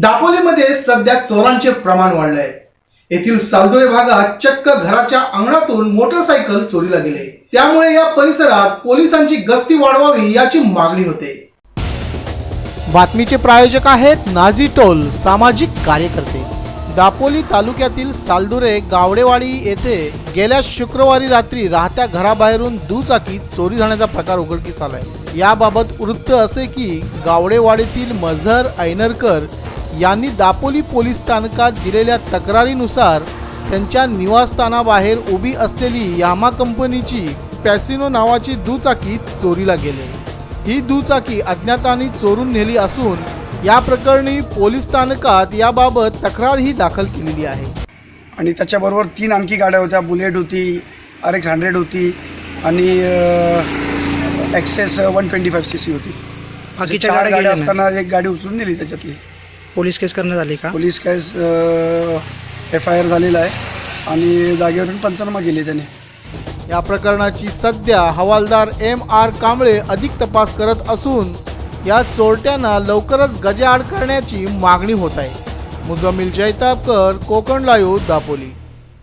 दापोलीमध्ये सध्या चोरांचे प्रमाण वाढलंय. येथील सालदोरे भागात चक्क घराच्या अंगणातून मोटरसायकल चोरीला गेले. त्यामुळे या परिसरात पोलिसांची गस्ती वाढवावी याची मागणी होते. बातमीचे प्रायोजक आहेत नाझी टोल सामाजिक कार्यकर्ते. दापोली तालुक्यातील सालदुरे गावडेवाडी येथे गेल्या शुक्रवारी रात्री राहत्या घराबाहेरून दुचाकी चोरी झाल्याचा प्रकार उघडकीस आलाय. याबाबत वृत्त असे की गावडेवाडीतील मझर ऐनरकर यांनी दापोली पोलीस स्थानकात दिलेल्या तक्रारीनुसार त्यांच्या निवासस्थानाबाहेर उभी असलेली यामा कंपनीची पॅसिनो नावाची दुचाकी चोरीला गेले. ही दुचाकी अज्ञातांनी चोरून नेली असून या प्रकरणी पोलीस स्थानकात याबाबत तक्रारही दाखल केलेली आहे. आणि त्याच्याबरोबर तीन आणखी गाड्या होत्या बुलेट होती आर एक्स हंड्रेड होती आणि Access one twenty five C C होती. बाकीच्या चार गाड्या. असताना एक गाडी उचलून नेली त्याच्यातली. पोलीस केस करण्यात आली का? Police case F I R झालेला आहे आणि जागेवरून पंचनामा केली त्याने. या प्रकरणाची सध्या हवालदार एम आर कांबळे अधिक तपास करत असून या चोरट्यांना लवकरच गजाआड करण्याची मागणी होत आहे. मुजमिल जैतापकर कोकण लाईव्ह दापोली.